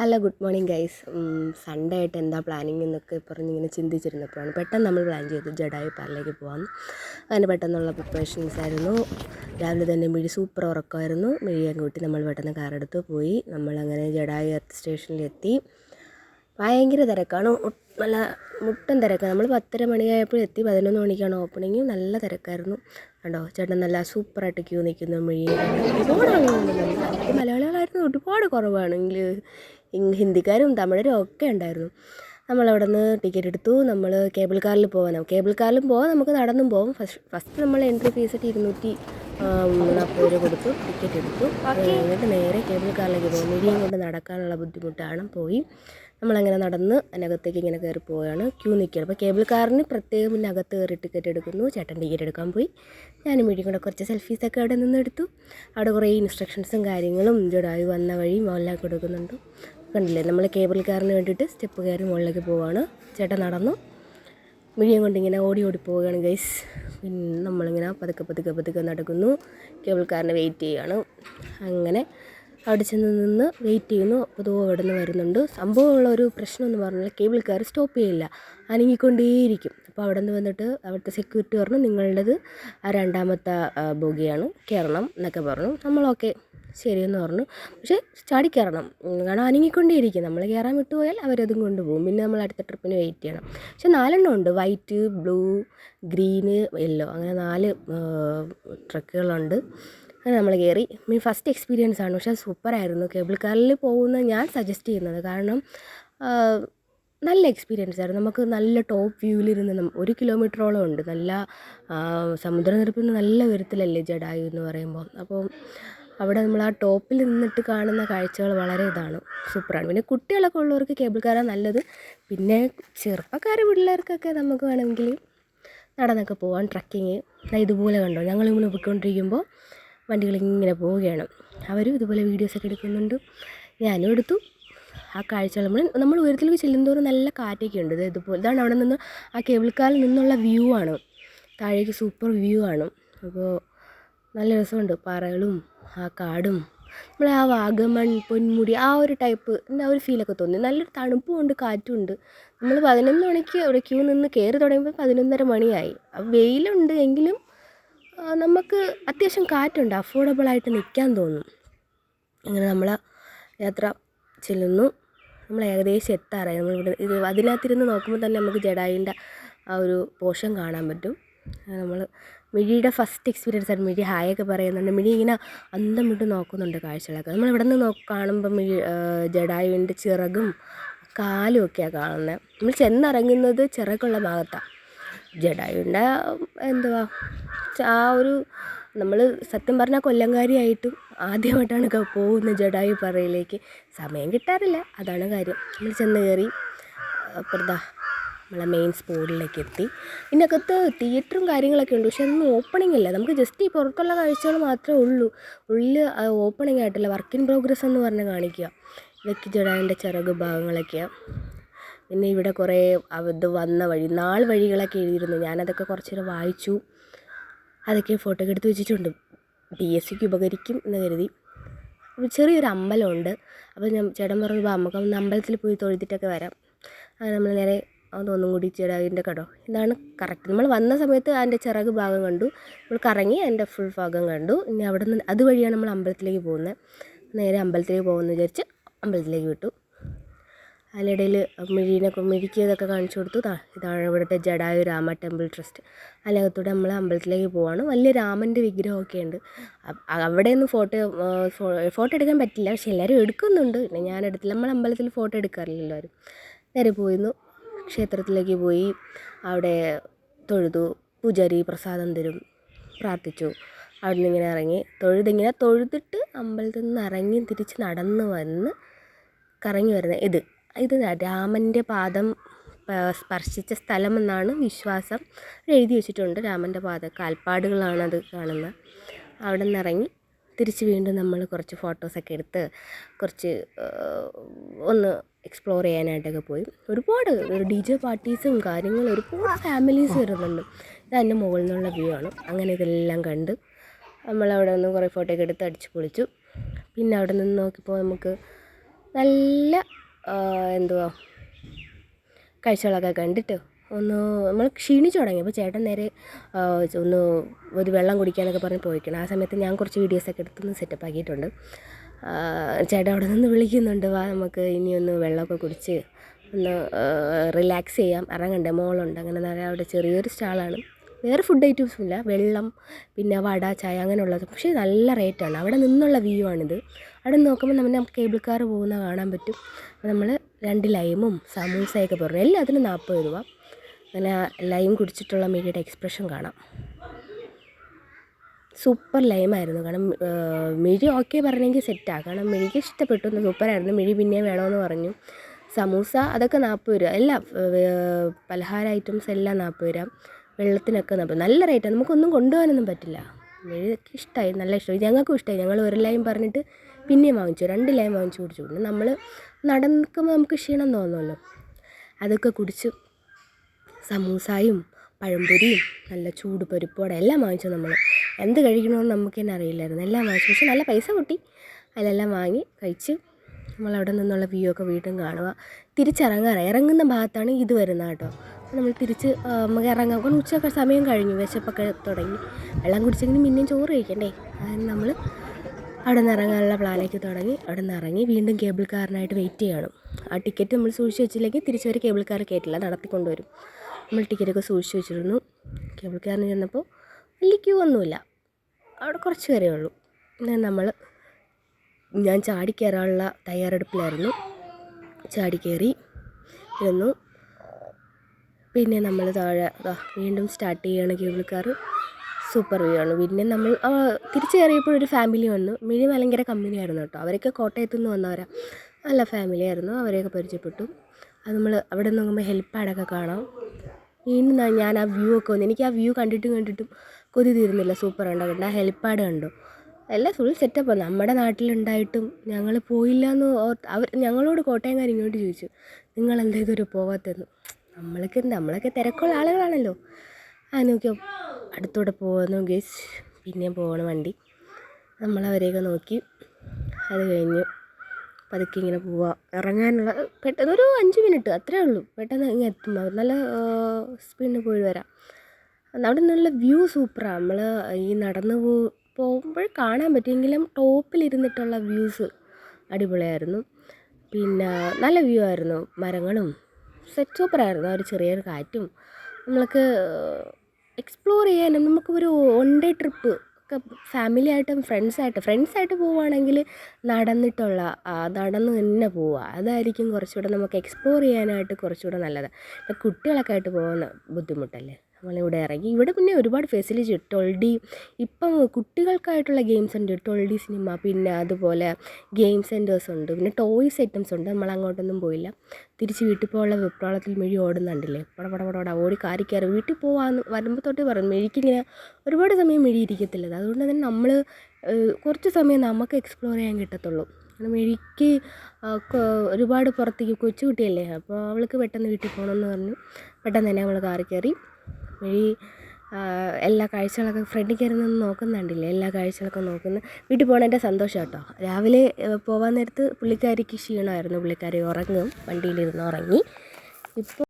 Hello good morning guys. Sunday ആയിട്ട് എന്താ planning എന്നൊക്കെ പറഞ്ഞ് ഇങ്ങനെ ചിന്തിച്ചിരുന്നപ്പോഴാണ് പെട്ടെന്ന് നമ്മൾ പ്ലാൻ ചെയ്തു ജഡായി പാർലേക്ക് പോകാം അങ്ങനെ പെട്ടെന്നുള്ള പ്രിപ്പറേഷൻസ് ആയിരുന്നു. രാവിലെ തന്നെ മിഴി സൂപ്പർ ഉറക്കമായിരുന്നു. മിഴിയെ കൂട്ടി നമ്മൾ പെട്ടെന്ന് കാറെടുത്ത് പോയി. നമ്മളങ്ങനെ ജഡായി എർത്ത് സ്റ്റേഷനിലെത്തി ഭയങ്കര തിരക്കാണ്. നല്ല മുട്ടൻ തിരക്കാണ്. നമ്മൾ പത്തര മണിയായപ്പോൾ എത്തി. പതിനൊന്ന് മണിക്കാണ് ഓപ്പണിങ് നല്ല തിരക്കായിരുന്നു. കണ്ടോ? ചേട്ടൻ നല്ല സൂപ്പറായിട്ട് ക്യൂ നിൽക്കുന്നു മിഴി ഒരുപാട് മലയാളികളായിരുന്നു ഒരുപാട് കുറവാണെങ്കിൽ ഹിന്ദിക്കാരും തമിഴരും ഒക്കെ ഉണ്ടായിരുന്നു. നമ്മളവിടെ നിന്ന് ടിക്കറ്റ് എടുത്തു നമ്മൾ കേബിൾ കാറിൽ പോകാനാണ് കേബിൾ കാറിലും പോകാം നമുക്ക് നടന്നും പോകും ഫസ്റ്റ് ഫസ്റ്റ് നമ്മൾ എൻട്രി ഫീസ് ഇരുന്നൂറ്റി നാൽപ്പത് രൂപ കൊടുത്തു. ടിക്കറ്റ് എടുത്തു. എന്നിട്ട് നേരെ കേബിൾ കാറിലേക്ക് പോകും ഇനിയും കൊണ്ട് നടക്കാനുള്ള ബുദ്ധിമുട്ടാണ്. പോയി. നമ്മളങ്ങനെ നടന്ന് അതിനകത്തേക്ക് ഇങ്ങനെ കയറി പോവുകയാണ് ക്യൂ നിൽക്കുകയാണ് അപ്പോൾ കേബിൾ കാറിന് പ്രത്യേകം പിന്നെ അകത്ത് കയറി ടിക്കറ്റ് എടുക്കുന്നു. ചേട്ടൻ ടിക്കറ്റ് എടുക്കാൻ പോയി. ഞാനും വീട്ടിൽ കൂടെ കുറച്ച് സെൽഫീസൊക്കെ അവിടെ നിന്ന് എടുത്തു അവിടെ കുറേ ഇൻസ്ട്രക്ഷൻസും കാര്യങ്ങളും ജഡായു വന്ന വഴി മോഹൻലാൽ കൊടുക്കുന്നുണ്ട്. കണ്ടില്ലേ? നമ്മൾ കേബിൾ കാറിന് വേണ്ടിയിട്ട് സ്റ്റെപ്പ് കയറി മുകളിലേക്ക് പോവുകയാണ് ചേട്ടൻ നടന്നു. മിഴിയും കൊണ്ട് ഇങ്ങനെ ഓടി ഓടി പോവുകയാണ് ഗൈസ് പിന്നെ നമ്മളിങ്ങനെ പതുക്കെ പതുക്കെ പതുക്കെ നടക്കുന്നു. കേബിൾ കാറിന് വെയിറ്റ് ചെയ്യുകയാണ് അങ്ങനെ അവിടെ ചെന്ന് നിന്ന് വെയിറ്റ് ചെയ്യുന്നു. അപ്പോൾ ഇതോ അവിടെ നിന്ന് വരുന്നുണ്ട്. സംഭവമുള്ള ഒരു പ്രശ്നം എന്ന് പറഞ്ഞാൽ കേബിൾ കാർ സ്റ്റോപ്പ് ചെയ്യില്ല. അനങ്ങിക്കൊണ്ടേയിരിക്കും. അപ്പോൾ അവിടെ നിന്ന് വന്നിട്ട് അവിടുത്തെ സെക്യൂരിറ്റി പറഞ്ഞു നിങ്ങളുടേത് ആ രണ്ടാമത്തെ ബോഗിയാണ്. കയറണം എന്നൊക്കെ പറഞ്ഞു. നമ്മളൊക്കെ ശരിയെന്ന് പറഞ്ഞു. പക്ഷേ ചാടി കയറണം കാരണം അനങ്ങിക്കൊണ്ടേയിരിക്കും. നമ്മൾ കയറാൻ വിട്ടുപോയാൽ അവരതും കൊണ്ടുപോകും. പിന്നെ നമ്മൾ അടുത്ത ട്രിപ്പിന് വെയിറ്റ് ചെയ്യണം. പക്ഷെ നാലെണ്ണം ഉണ്ട്. വൈറ്റ് ബ്ലൂ ഗ്രീന് യെല്ലോ അങ്ങനെ നാല് ട്രക്കുകളുണ്ട്. അങ്ങനെ നമ്മൾ കയറി മീൻ ഫസ്റ്റ് എക്സ്പീരിയൻസ് ആണ്. പക്ഷേ സൂപ്പറായിരുന്നു. കേബിൾ കാറിൽ പോകുന്ന ഞാൻ സജസ്റ്റ് ചെയ്യുന്നത്. കാരണം നല്ല എക്സ്പീരിയൻസ് ആയിരുന്നു. നമുക്ക് നല്ല ടോപ്പ് വ്യൂവിലിരുന്ന് ഒരു കിലോമീറ്ററോളം ഉണ്ട്. നല്ല സമുദ്രനിരപ്പിൽ നിന്ന് നല്ല ഉയരത്തിലല്ലേ ജഡായു എന്ന് പറയുമ്പോൾ. അപ്പോൾ അവിടെ നമ്മൾ ആ ടോപ്പിൽ നിന്നിട്ട് കാണുന്ന കാഴ്ചകൾ വളരെ ഇതാണ്. സൂപ്പറാണ്. പിന്നെ കുട്ടികളൊക്കെ ഉള്ളവർക്ക് കേബിൾ കാറാണ് നല്ലത്. പിന്നെ ചെറുപ്പക്കാർ പിള്ളേർക്കൊക്കെ നമുക്ക് വേണമെങ്കിൽ നടന്നൊക്കെ പോകാം ട്രക്കിങ് ഇതുപോലെ കണ്ടോ? ഞങ്ങളിങ്ങനെ പോയിക്കൊണ്ടിരിക്കുമ്പോൾ വണ്ടികൾ ഇങ്ങനെ പോവുകയാണ്. അവരും ഇതുപോലെ വീഡിയോസൊക്കെ എടുക്കുന്നുണ്ട്. ഞാനും എടുത്തു. ആ കാഴ്ചകൾ നമ്മൾ നമ്മൾ ഉയരത്തിലേക്ക് ചെല്ലുന്തോറും നല്ല കാറ്റൊക്കെ ഉണ്ട്. ഇത് ഇതുപോലെ ഇതാണ് അവിടെ നിന്ന് ആ കേബിൾ കാറിൽ നിന്നുള്ള വ്യൂ ആണ്. താഴേക്ക് സൂപ്പർ വ്യൂ ആണ്. അപ്പോൾ നല്ല രസമുണ്ട്. പാറകളും ആ കാടും നമ്മളെ ആ വാഗമൺ പൊന്മുടി ആ ഒരു ടൈപ്പ് എന്താ ഒരു ഫീലൊക്കെ തോന്നി. നല്ലൊരു തണുപ്പും ഉണ്ട് കാറ്റും ഉണ്ട് നമ്മൾ പതിനൊന്ന് മണിക്ക് അവിടെ ക്യൂ നിന്ന് കയറി തുടങ്ങിയപ്പോൾ പതിനൊന്നര മണിയായി. വെയിലുണ്ട് എങ്കിലും നമുക്ക് അത്യാവശ്യം കാറ്റുണ്ട്. അഫോർഡബിൾ ആയിട്ട് നിൽക്കാൻ തോന്നും. അങ്ങനെ നമ്മൾ യാത്ര ചെല്ലുന്നു. നമ്മൾ ഏകദേശം എത്താറായി. നമ്മളിവിടെ ഇത് അതിനകത്തിരുന്ന് നോക്കുമ്പോൾ തന്നെ നമുക്ക് ജഡായിന്റെ ആ ഒരു പോഷൻ കാണാൻ പറ്റും. നമ്മൾ മിഴിയുടെ ഫസ്റ്റ് എക്സ്പീരിയൻസ് ആണ്. മിഴി ഹായൊക്കെ പറയുന്നുണ്ട്. മിഴി ഇങ്ങനെ അന്തം വിട്ട് നോക്കുന്നുണ്ട് കാഴ്ചകളൊക്കെ. നമ്മൾ ഇവിടെ നിന്ന് നോക്കി കാണുമ്പോൾ മിഴി ജഡായുവിന്റെ ചിറകും കാലും ഒക്കെയാണ് കാണുന്നത് നമ്മൾ ചെന്നിറങ്ങുന്നത് ചിറകുള്ള ഭാഗത്താണ് ജഡായുവിന്റെ എന്തുവാ ആ ഒരു നമ്മൾ സത്യം പറഞ്ഞാൽ കൊല്ലങ്കാരിയായിട്ടും ആദ്യമായിട്ടാണ് പോകുന്നത് ജഡായു പറയിലേക്ക്. സമയം കിട്ടാറില്ല. അതാണ് കാര്യം. നമ്മൾ ചെന്ന് കയറി അപ്പുറത്താ നമ്മളെ മെയിൻ സ്പോട്ടിലേക്ക് എത്തി. ഇതിനകത്ത് തിയേറ്ററും കാര്യങ്ങളൊക്കെ ഉണ്ട്. പക്ഷെ അതൊന്നും ഓപ്പണിംഗ് അല്ല. നമുക്ക് ജസ്റ്റ് ഈ പുറത്തുള്ള കാഴ്ചകൾ മാത്രമേ ഉള്ളൂ. ഉള്ളിൽ ഓപ്പണിംഗ് ആയിട്ടില്ല വർക്ക് ഇൻ പ്രോഗ്രസ് എന്ന് പറഞ്ഞ് കാണിക്കുക. ഇതൊക്കെ ജഡായന്റെ ചിറക് ഭാഗങ്ങളൊക്കെയാണ് പിന്നെ ഇവിടെ കുറേ ഇത് വന്ന വഴി നാൾ വഴികളൊക്കെ എഴുതിയിരുന്നു. ഞാനതൊക്കെ കുറച്ച് നേരം വായിച്ചു. അതൊക്കെ ഫോട്ടോ എടുത്ത് വെച്ചിട്ടുണ്ട്. ഡി എസ് സിക്ക് ഉപകരിക്കും എന്ന് കരുതി. ചെറിയൊരു അമ്പലമുണ്ട്. അപ്പോൾ ഞാൻ ചേട്ടൻ പറഞ്ഞു "വാ, നമുക്ക് അമ്പലത്തിൽ പോയി തൊഴുതിട്ടൊക്കെ വരാം. അങ്ങനെ നമ്മൾ നേരെ അതൊന്നും കൂടി ചേടാവിന്റെ കടോ. ഇതാണ് കറക്റ്റ് നമ്മൾ വന്ന സമയത്ത് അതിന്റെ ചിറക് ഭാഗം കണ്ടു. നമ്മൾ കറങ്ങി അതിന്റെ ഫുൾ ഭാഗം കണ്ടു. ഇനി അവിടെ നിന്ന് അതുവഴിയാണ് നമ്മൾ അമ്പലത്തിലേക്ക് പോകുന്നത്. നേരെ അമ്പലത്തിലേക്ക് പോകുമെന്ന് വിചാരിച്ച് അമ്പലത്തിലേക്ക് വിട്ടു. അതിനിടയിൽ മിഴീനൊക്കെ മിഴിക്കിയതൊക്കെ കാണിച്ചു കൊടുത്തു. ഇതാ ഇതാണ് ഇവിടുത്തെ ജഡായു രാമ ടെമ്പിൾ ട്രസ്റ്റ് അതിനകത്തൂടെ നമ്മൾ അമ്പലത്തിലേക്ക് പോവാണ്. വലിയ രാമന്റെ വിഗ്രഹമൊക്കെ ഉണ്ട്. അ- അവിടെ ഒന്നും ഫോട്ടോ ഫോട്ടോ എടുക്കാൻ പറ്റില്ല. പക്ഷെ എല്ലാവരും എടുക്കുന്നുണ്ട്. പിന്നെ ഞാൻ എടുത്തില്ല. നമ്മൾ അമ്പലത്തിൽ ഫോട്ടോ എടുക്കാറില്ല എല്ലാവരും നേരെ പോയിരുന്നു. ക്ഷേത്രത്തിലേക്ക് പോയി അവിടെ തൊഴുതു. പൂജാരി പ്രസാദം തരും. പ്രാർത്ഥിച്ചു. അവിടെ നിന്ന് ഇങ്ങനെ ഇറങ്ങി. തൊഴുതിങ്ങനെ തൊഴുതിട്ട് അമ്പലത്തിൽ നിന്ന് ഇറങ്ങി തിരിച്ച് നടന്ന് വന്ന് കറങ്ങി വരുന്ന ഇത്. ഇത് രാമന്റെ പാദം സ്പർശിച്ച സ്ഥലമെന്നാണ് വിശ്വാസം. എഴുതി വെച്ചിട്ടുണ്ട്. രാമന്റെ പാദ കാൽപ്പാടുകളാണ് അത് കാണുന്നത്. അവിടെ നിന്ന് ഇറങ്ങി തിരിച്ച് വീണ്ടും നമ്മൾ കുറച്ച് ഫോട്ടോസൊക്കെ എടുത്ത് കുറച്ച് ഒന്ന് എക്സ്പ്ലോർ ചെയ്യാനായിട്ടൊക്കെ പോയി. ഒരുപാട് ഡി ജെ പാർട്ടീസും കാര്യങ്ങളും ഒരുപാട് ഫാമിലീസ് വരുന്നുണ്ട്. ഇത് മുകളിൽ നിന്നുള്ള വ്യൂ ആണ്. അങ്ങനെ ഇതെല്ലാം കണ്ട് നമ്മളവിടെ നിന്ന് കുറേ ഫോട്ടോ ഒക്കെ എടുത്ത് അടിച്ച് പൊളിച്ചു. പിന്നെ അവിടെ നിന്ന് നോക്കിയപ്പോൾ നമുക്ക് നല്ല എന്തുവാ കാഴ്ചകളൊക്കെ കണ്ടിട്ട് ഒന്ന് നമ്മൾ ക്ഷീണിച്ചു തുടങ്ങി. അപ്പോൾ ചേട്ടൻ നേരെ ഒന്ന് ഒരു വെള്ളം കുടിക്കാനൊക്കെ പറഞ്ഞ് പോയിക്കണം. ആ സമയത്ത് ഞാൻ കുറച്ച് വീഡിയോസൊക്കെ എടുത്തൊന്ന് സെറ്റപ്പ് ആക്കിയിട്ടുണ്ട്. ചേട്ടൻ അവിടെ നിന്ന് വിളിക്കുന്നുണ്ട്. വാ നമുക്ക് ഇനിയൊന്ന് വെള്ളമൊക്കെ കുടിച്ച് ഒന്ന് റിലാക്സ് ചെയ്യാം. ഇറങ്ങണ്ടേ മോളുണ്ട്. അങ്ങനെ നേരെ അവിടെ ചെറിയൊരു സ്റ്റാളാണ്. വേറെ ഫുഡ് ഐറ്റംസും ഇല്ല. വെള്ളം പിന്നെ വട ചായ അങ്ങനെയുള്ളത്. പക്ഷേ നല്ല റേറ്റാണ് അവിടെ നിന്നുള്ള വ്യൂ ആണിത്. അവിടെ നോക്കുമ്പോൾ നമ്മൾ നമുക്ക് കേബിൾ കാർ പോകുന്ന കാണാൻ പറ്റും. നമ്മൾ രണ്ട് ലൈമും സമൂസയൊക്കെ പറഞ്ഞു. എല്ലാത്തിനും നാൽപ്പത് രൂപ. അങ്ങനെ ലൈം കുടിച്ചിട്ടുള്ള മിഴിയുടെ എക്സ്പ്രഷൻ കാണാം. സൂപ്പർ ലൈമായിരുന്നു കാരണം മിഴി ഓക്കെ പറഞ്ഞെങ്കിൽ സെറ്റാണ് കാരണം മിഴിക്ക് ഇഷ്ടപ്പെട്ടു സൂപ്പറായിരുന്നു. മിഴി പിന്നെയും വേണമെന്ന് പറഞ്ഞു. സമൂസ അതൊക്കെ നാൽപ്പത് രൂപ. എല്ലാം പലഹാര ഐറ്റംസ് എല്ലാം നാൽപ്പത് രൂപ. വെള്ളത്തിനൊക്കെ നാൽപ്പത് നല്ല റേറ്റാണ് നമുക്കൊന്നും കൊണ്ടുപോകാനൊന്നും പറ്റില്ല. മിഴിക്ക് ഇഷ്ടമായി നല്ല ഇഷ്ടമായി ഞങ്ങൾക്കും ഇഷ്ടമായി ഞങ്ങൾ ഒരു ലൈം പറഞ്ഞിട്ട് പിന്നെയും വാങ്ങിച്ചു. രണ്ട് ലൈം വാങ്ങിച്ചു കുടിച്ചു. പിന്നെ നമ്മൾ നടക്കുമ്പോൾ നമുക്ക് ക്ഷീണം തോന്നുമല്ലോ. അതൊക്കെ കുടിച്ചു സമൂസായും പഴംപൊരിയും നല്ല ചൂട് പരിപ്പോടെ എല്ലാം വാങ്ങിച്ചു നമ്മൾ എന്ത് കഴിക്കണമെന്ന് നമുക്ക് തന്നെ അറിയില്ലായിരുന്നു. എല്ലാം വാങ്ങിച്ചു. പക്ഷെ നല്ല പൈസ പൊട്ടി അതിലെല്ലാം വാങ്ങി കഴിച്ച് നമ്മളവിടെ നിന്നുള്ള വ്യൂ ഒക്കെ വീണ്ടും കാണുക. തിരിച്ചിറങ്ങാറ് ഇറങ്ങുന്ന ഭാഗത്താണ് ഇത് വരുന്നത് കേട്ടോ. നമ്മൾ തിരിച്ച് നമുക്ക് ഇറങ്ങാം. കാരണം ഉച്ചയൊക്കെ സമയം കഴിഞ്ഞു. വിശപ്പൊക്കെ തുടങ്ങി. വെള്ളം കുടിച്ചെങ്കിലും പിന്നെയും ചോറ് കഴിക്കണ്ടേ? അതിന് നമ്മൾ അവിടെ നിന്ന് ഇറങ്ങാനുള്ള പ്ലാനൊക്കെ തുടങ്ങി. അവിടെ നിന്ന് ഇറങ്ങി വീണ്ടും കേബിൾ കാറിനായിട്ട് വെയിറ്റ് ചെയ്യണം. ആ ടിക്കറ്റ് നമ്മൾ സൂക്ഷിച്ച് വെച്ചില്ലെങ്കിൽ തിരിച്ച് കേബിൾ കാർ കയറ്റില്ല. നടത്തിക്കൊണ്ടുവരും. നമ്മൾ ടിക്കറ്റൊക്കെ സൂക്ഷിച്ച് വെച്ചിരുന്നു. കേബിൾ കാറിന് ചെന്നപ്പോൾ വലിയ ക്യൂ ഒന്നുമില്ല. അവിടെ കുറച്ച് പേരേ ഉള്ളൂ. പിന്നെ നമ്മൾ ഞാൻ ചാടി കയറാനുള്ള തയ്യാറെടുപ്പിലായിരുന്നു. ചാടി കയറി ഇരുന്നു. പിന്നെ നമ്മൾ താഴെ വീണ്ടും സ്റ്റാർട്ട് ചെയ്യുകയാണ് കേബിൾ കാർ സൂപ്പർ വ്യൂ ആണ്. പിന്നെ നമ്മൾ തിരിച്ചു കയറിയപ്പോൾ ഒരു ഫാമിലി വന്നു. മിഴി ഭയങ്കര കമ്പനിയായിരുന്നു കേട്ടോ. അവരൊക്കെ കോട്ടയത്തു നിന്ന് വന്നവരാ. നല്ല ഫാമിലി ആയിരുന്നു. അവരെയൊക്കെ പരിചയപ്പെട്ടു. അത് നമ്മൾ അവിടെ നോക്കുമ്പോൾ ഹെൽപ്പാഡൊക്കെ കാണാം. വീണ്ടും ന- ഞാൻ ആ വ്യൂ ഒക്കെ വന്നു എനിക്ക് ആ വ്യൂ കണ്ടിട്ടും കണ്ടിട്ടും കൊതി തീരുന്നില്ല സൂപ്പർ കണ്ടോ? ഹെൽപ്പാഡ് കണ്ടു? എല്ലാം ഫുൾ സെറ്റപ്പ് ആണ് നമ്മുടെ നാട്ടിലുണ്ടായിട്ടും ഞങ്ങൾ പോയില്ല എന്ന് അവർ ഞങ്ങളോട് കോട്ടയംകാർ ഇങ്ങോട്ട് ചോദിച്ചു നിങ്ങൾ എന്താ ഇതുവരെ പോകാത്തതെന്ന് നമ്മളൊക്കെ നമ്മളൊക്കെ തിരക്കുള്ള ആളുകളാണല്ലോ. ആ നോക്കിയോ? അടുത്തൂടെ പോകുന്നു ഗേസ് പിന്നെ പോകണം വണ്ടി. നമ്മളവരെയൊക്കെ നോക്കി അത് കഴിഞ്ഞു. പതുക്കെ ഇങ്ങനെ പോവാം ഇറങ്ങാനുള്ള പെട്ടെന്ന് ഒരു അഞ്ച് മിനിറ്റ് അത്രേ ഉള്ളൂ. പെട്ടെന്ന് ഇങ്ങനെ എത്തും നല്ല സ്പീഡിന് പോയി വരാം. അവിടെ നല്ല വ്യൂ സൂപ്പറാണ് നമ്മൾ ഈ നടന്ന് പോ പോകുമ്പോൾ കാണാൻ പറ്റുമെങ്കിലും ടോപ്പിലിരുന്നിട്ടുള്ള വ്യൂസ് അടിപൊളിയായിരുന്നു. പിന്നെ നല്ല വ്യൂ ആയിരുന്നു. മരങ്ങളും സെറ്റ് സൂപ്പറായിരുന്നു ഒരു ചെറിയൊരു കാറ്റും. നമ്മൾക്ക് എക്സ്പ്ലോർ ചെയ്യാനും നമുക്ക് ഒരു വൺ ഡേ ട്രിപ്പ് ഒക്കെ ഫാമിലി ആയിട്ടും ഫ്രണ്ട്സായിട്ട് ഫ്രണ്ട്സായിട്ട് പോവുകയാണെങ്കിൽ നടന്നിട്ടുള്ള നടന്ന് തന്നെ പോവുക. അതായിരിക്കും കുറച്ചുകൂടെ നമുക്ക് എക്സ്പ്ലോർ ചെയ്യാനായിട്ട് കുറച്ചുകൂടെ നല്ലത്. കുട്ടികളൊക്കെ ആയിട്ട് പോകുന്ന ബുദ്ധിമുട്ടല്ലേ? നമ്മളിവിടെ ഇറങ്ങി. ഇവിടെ പിന്നെ ഒരുപാട് ഫെസിലിറ്റി ടൊൾഡി ഇപ്പം കുട്ടികൾക്കായിട്ടുള്ള ഗെയിംസ് ഉണ്ട്. ടൊൾഡി സിനിമ പിന്നെ അതുപോലെ ഗെയിം സെന്റേഴ്സ് ഉണ്ട്. പിന്നെ ടോയ്സ് ഐറ്റംസ് ഉണ്ട്. നമ്മൾ അങ്ങോട്ടൊന്നും പോയില്ല. തിരിച്ച് വീട്ടിൽ പോകാനുള്ള വെപ്രാളത്തിൽ മെഴി ഓടുന്നുണ്ടല്ലേ? പട പട പട പട. ഓടി കാറി കയറി വീട്ടിൽ പോകാമെന്ന് വരുമ്പോൾ തൊട്ടേ പറഞ്ഞു മെഴിക്കിങ്ങനെ ഒരുപാട് സമയം മെഴി ഇരിക്കത്തില്ലത് അതുകൊണ്ട് തന്നെ നമ്മൾ കുറച്ച് സമയം നമുക്ക് എക്സ്പ്ലോർ ചെയ്യാൻ കിട്ടത്തുള്ളൂ. കാരണം മെഴിക്ക് ഒരുപാട് പുറത്തേക്ക് കൊച്ചുകുട്ടിയല്ലേ? അപ്പോൾ അവൾക്ക് പെട്ടെന്ന് വീട്ടിൽ പോകണമെന്ന് പറഞ്ഞു. പെട്ടെന്ന് തന്നെ നമ്മൾ കാറി കയറി. ആ, എല്ലാ കാഴ്ചകളൊക്കെ ഫ്രണ്ടിൽ കയറി നിന്ന് നോക്കുന്നുണ്ടില്ലേ? എല്ലാ കാഴ്ചകളൊക്കെ നോക്കുന്നു. വീട്ടിൽ പോകണതിന്റെ സന്തോഷം കേട്ടോ. രാവിലെ പോവാൻ നേരത്ത് പുള്ളിക്കാരിക്ക് ക്ഷീണമായിരുന്നു. പുള്ളിക്കാരി ഉറങ്ങും. വണ്ടിയിലിരുന്ന് ഉറങ്ങി. ഇപ്പോൾ